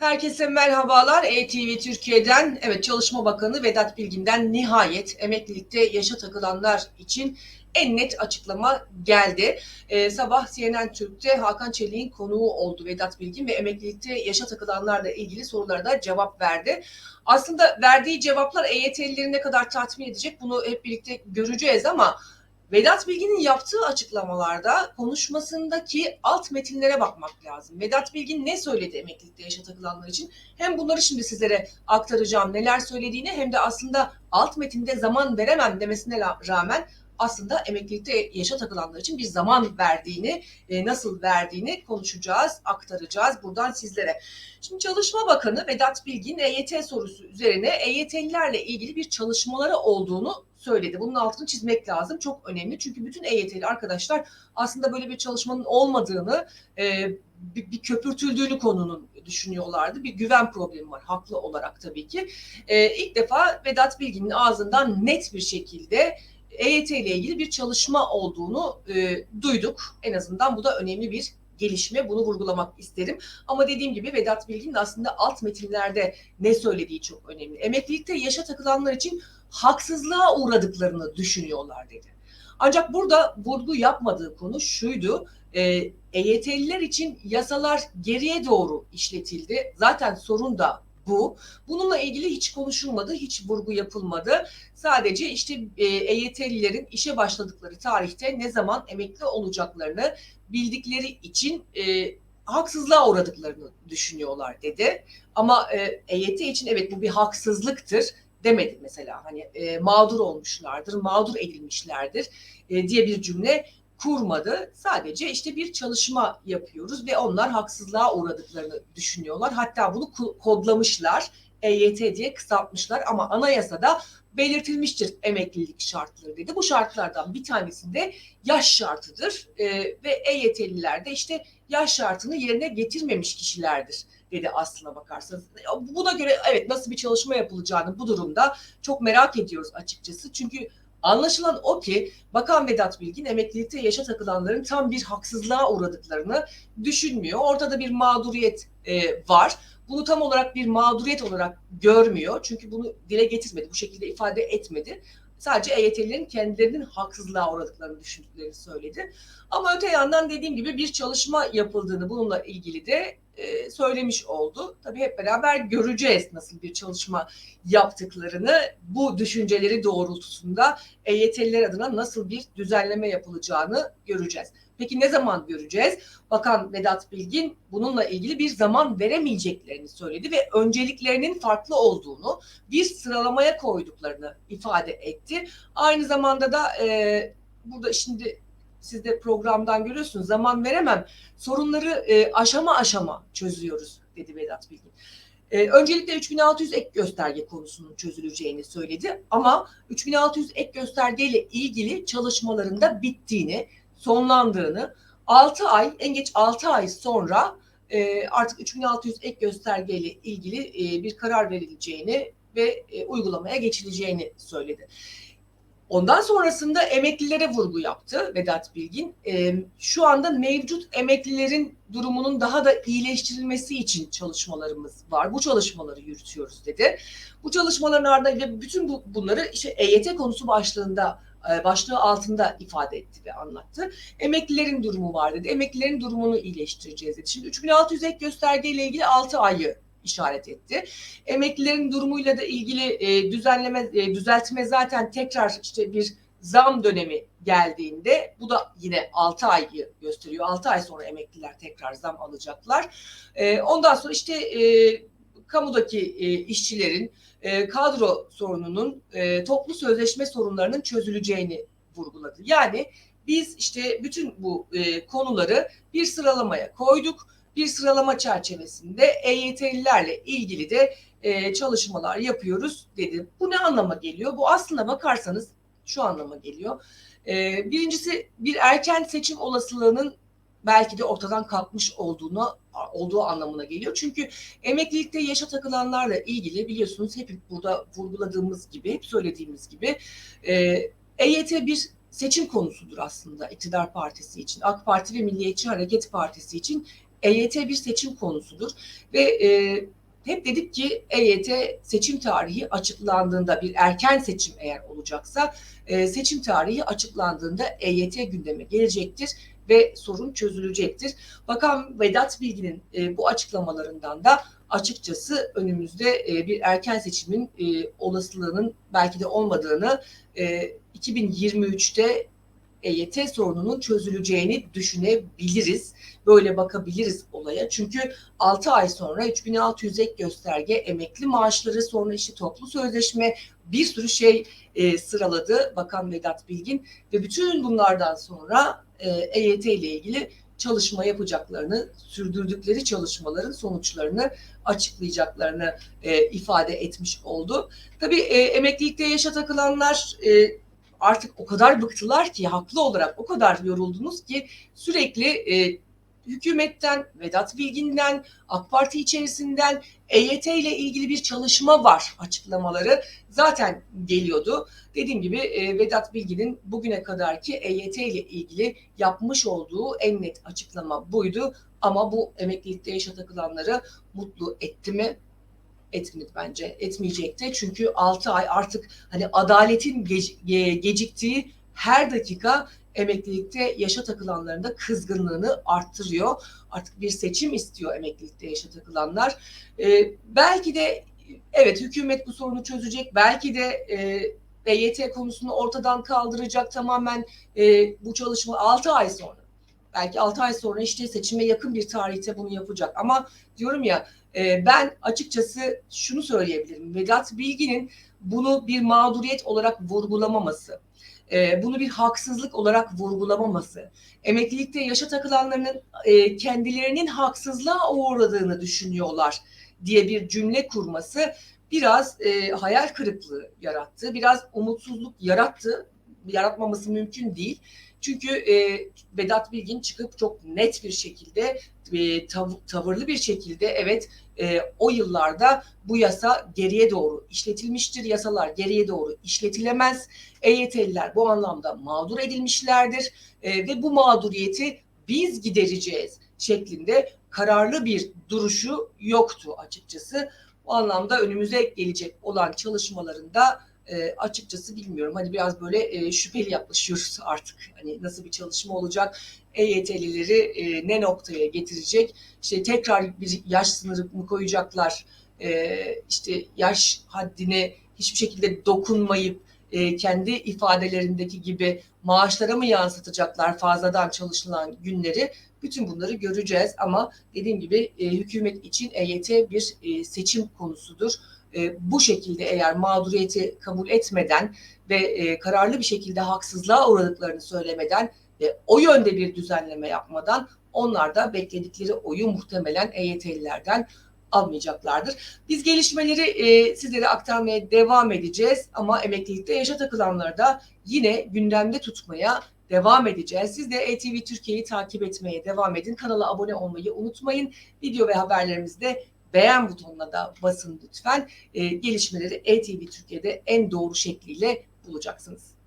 Herkese merhabalar. ETV Türkiye'den, evet Çalışma Bakanı Vedat Bilgin'den nihayet emeklilikte yaşa takılanlar için en net açıklama geldi. Ee, sabah CNN Türk'te Hakan Çelik'in konuğu oldu Vedat Bilgin ve emeklilikte yaşa takılanlarla ilgili sorulara da cevap verdi. Aslında verdiği cevaplar EYT'lileri ne kadar tatmin edecek bunu hep birlikte göreceğiz ama Vedat Bilgin'in yaptığı açıklamalarda konuşmasındaki alt metinlere bakmak lazım. Vedat Bilgin ne söyledi emeklilikte yaşa takılanlar için? Hem bunları şimdi sizlere aktaracağım neler söylediğini hem de aslında alt metinde zaman veremem demesine rağmen aslında emeklilikte yaşa takılanlar için bir zaman verdiğini, e, nasıl verdiğini konuşacağız, aktaracağız buradan sizlere. Şimdi Çalışma Bakanı Vedat Bilgin EYT sorusu üzerine EYT'lilerle ilgili bir çalışmaları olduğunu söyledi. Bunun altını çizmek lazım. Çok önemli. Çünkü bütün EYT'li arkadaşlar aslında böyle bir çalışmanın olmadığını, e, bir, bir köpürtüldüğünü konunun düşünüyorlardı. Bir güven problemi var haklı olarak tabii ki. E, ilk defa Vedat Bilgin'in ağzından net bir şekilde EYT ile ilgili bir çalışma olduğunu e, duyduk. En azından bu da önemli bir gelişme. Bunu vurgulamak isterim. Ama dediğim gibi Vedat Bilgin'in aslında alt metinlerde ne söylediği çok önemli. Emeklilikte yaşa takılanlar için haksızlığa uğradıklarını düşünüyorlar dedi. Ancak burada vurgu yapmadığı konu şuydu. E, EYT'liler için yasalar geriye doğru işletildi. Zaten sorun da bu. Bununla ilgili hiç konuşulmadı, hiç vurgu yapılmadı. Sadece işte e, EYT'lilerin işe başladıkları tarihte ne zaman emekli olacaklarını bildikleri için e, haksızlığa uğradıklarını düşünüyorlar dedi. Ama e, EYT için evet bu bir haksızlıktır demedi mesela. Hani e, mağdur olmuşlardır, mağdur edilmişlerdir e, diye bir cümle kurmadı. Sadece işte bir çalışma yapıyoruz ve onlar haksızlığa uğradıklarını düşünüyorlar. Hatta bunu kodlamışlar. EYT diye kısaltmışlar ama anayasada belirtilmiştir emeklilik şartları dedi. Bu şartlardan bir tanesinde yaş şartıdır ee, ve EYT'liler de işte yaş şartını yerine getirmemiş kişilerdir dedi aslına bakarsanız. Buna göre evet nasıl bir çalışma yapılacağını bu durumda çok merak ediyoruz açıkçası. Çünkü Anlaşılan o ki Bakan Vedat Bilgin emeklilikte yaşa takılanların tam bir haksızlığa uğradıklarını düşünmüyor. Ortada bir mağduriyet e, var. Bunu tam olarak bir mağduriyet olarak görmüyor. Çünkü bunu dile getirmedi, bu şekilde ifade etmedi. Sadece EYT'lilerin kendilerinin haksızlığa uğradıklarını düşündüklerini söyledi. Ama öte yandan dediğim gibi bir çalışma yapıldığını bununla ilgili de e, söylemiş oldu. Tabii hep beraber göreceğiz nasıl bir çalışma yaptıklarını. Bu düşünceleri doğrultusunda EYT'liler adına nasıl bir düzenleme yapılacağını göreceğiz. Peki ne zaman göreceğiz? Bakan Vedat Bilgin bununla ilgili bir zaman veremeyeceklerini söyledi ve önceliklerinin farklı olduğunu, bir sıralamaya koyduklarını ifade etti. Aynı zamanda da e, burada şimdi siz de programdan görüyorsunuz zaman veremem. Sorunları e, aşama aşama çözüyoruz dedi Vedat Bilgin. E, öncelikle 3600 ek gösterge konusunun çözüleceğini söyledi ama 3600 ek gösterge ile ilgili çalışmalarında bittiğini, sonlandığını, 6 ay en geç 6 ay sonra e, artık 3600 ek gösterge ile ilgili e, bir karar verileceğini ve e, uygulamaya geçileceğini söyledi. Ondan sonrasında emeklilere vurgu yaptı Vedat Bilgin. E, şu anda mevcut emeklilerin durumunun daha da iyileştirilmesi için çalışmalarımız var. Bu çalışmaları yürütüyoruz dedi. Bu çalışmaların ardından bütün bu, bunları işte EYT konusu başlığında e, başlığı altında ifade etti ve anlattı. Emeklilerin durumu var dedi. Emeklilerin durumunu iyileştireceğiz dedi. Şimdi 3600 ek gösterge ile ilgili 6 ayı işaret etti. Emeklilerin durumuyla da ilgili e, düzenleme e, düzeltme zaten tekrar işte bir zam dönemi geldiğinde bu da yine 6 ayı gösteriyor. 6 ay sonra emekliler tekrar zam alacaklar. E, ondan sonra işte e, kamudaki e, işçilerin e, kadro sorununun e, toplu sözleşme sorunlarının çözüleceğini vurguladı. Yani biz işte bütün bu e, konuları bir sıralamaya koyduk bir sıralama çerçevesinde EYT'lilerle ilgili de e, çalışmalar yapıyoruz dedi. Bu ne anlama geliyor? Bu aslında bakarsanız şu anlama geliyor. E, birincisi bir erken seçim olasılığının belki de ortadan kalkmış olduğunu olduğu anlamına geliyor. Çünkü emeklilikte yaşa takılanlarla ilgili biliyorsunuz hep burada vurguladığımız gibi, hep söylediğimiz gibi e, EYT bir seçim konusudur aslında iktidar partisi için. AK Parti ve Milliyetçi Hareket Partisi için EYT bir seçim konusudur ve e, hep dedik ki EYT seçim tarihi açıklandığında bir erken seçim eğer olacaksa e, seçim tarihi açıklandığında EYT gündeme gelecektir ve sorun çözülecektir. Bakan Vedat Bilgin'in e, bu açıklamalarından da açıkçası önümüzde e, bir erken seçimin e, olasılığının belki de olmadığını e, 2023'te EYT sorununun çözüleceğini düşünebiliriz. Böyle bakabiliriz olaya. Çünkü 6 ay sonra 3600 ek gösterge, emekli maaşları, sonra işte toplu sözleşme bir sürü şey e, sıraladı Bakan Vedat Bilgin ve bütün bunlardan sonra e, EYT ile ilgili çalışma yapacaklarını, sürdürdükleri çalışmaların sonuçlarını açıklayacaklarını e, ifade etmiş oldu. Tabii e, emeklilikte yaşa takılanlar e, artık o kadar bıktılar ki haklı olarak o kadar yoruldunuz ki sürekli e, hükümetten, Vedat Bilgin'den, AK Parti içerisinden EYT ile ilgili bir çalışma var açıklamaları zaten geliyordu. Dediğim gibi e, Vedat Bilgin'in bugüne kadarki EYT ile ilgili yapmış olduğu en net açıklama buydu. Ama bu emeklilikte yaşa takılanları mutlu etti mi? Etmedi bence. Etmeyecekti. Çünkü 6 ay artık hani adaletin ge- geciktiği her dakika emeklilikte yaşa takılanların da kızgınlığını arttırıyor. Artık bir seçim istiyor emeklilikte yaşa takılanlar. Ee, belki de evet hükümet bu sorunu çözecek. Belki de e, EYT konusunu ortadan kaldıracak tamamen e, bu çalışma 6 ay sonra. Belki 6 ay sonra işte seçime yakın bir tarihte bunu yapacak. Ama diyorum ya e, ben açıkçası şunu söyleyebilirim. Vedat Bilgin'in bunu bir mağduriyet olarak vurgulamaması, e, bunu bir haksızlık olarak vurgulamaması, emeklilikte yaşa takılanların e, kendilerinin haksızlığa uğradığını düşünüyorlar diye bir cümle kurması biraz e, hayal kırıklığı yarattı, biraz umutsuzluk yarattı. Yaratmaması mümkün değil. Çünkü e, Vedat Bilgin çıkıp çok net bir şekilde, e, tav tavırlı bir şekilde evet e, o yıllarda bu yasa geriye doğru işletilmiştir. Yasalar geriye doğru işletilemez. EYT'liler bu anlamda mağdur edilmişlerdir e, ve bu mağduriyeti biz gidereceğiz şeklinde kararlı bir duruşu yoktu açıkçası. Bu anlamda önümüze gelecek olan çalışmalarında e, açıkçası bilmiyorum. Hani biraz böyle e, şüpheli yaklaşıyoruz artık. Hani nasıl bir çalışma olacak? EYT'lileri e, ne noktaya getirecek? İşte tekrar bir yaş sınırı mı koyacaklar? E, işte yaş haddine hiçbir şekilde dokunmayıp e, kendi ifadelerindeki gibi maaşlara mı yansıtacaklar fazladan çalışılan günleri? Bütün bunları göreceğiz ama dediğim gibi e, hükümet için EYT bir e, seçim konusudur. E, bu şekilde eğer mağduriyeti kabul etmeden ve e, kararlı bir şekilde haksızlığa uğradıklarını söylemeden ve o yönde bir düzenleme yapmadan onlar da bekledikleri oyu muhtemelen EYT'lilerden almayacaklardır. Biz gelişmeleri e, sizlere aktarmaya devam edeceğiz ama emeklilikte yaşa takılanları da yine gündemde tutmaya devam edeceğiz. Siz de ETV Türkiye'yi takip etmeye devam edin. Kanala abone olmayı unutmayın. Video ve haberlerimizde beğen butonuna da basın lütfen. E, gelişmeleri ETV Türkiye'de en doğru şekliyle bulacaksınız.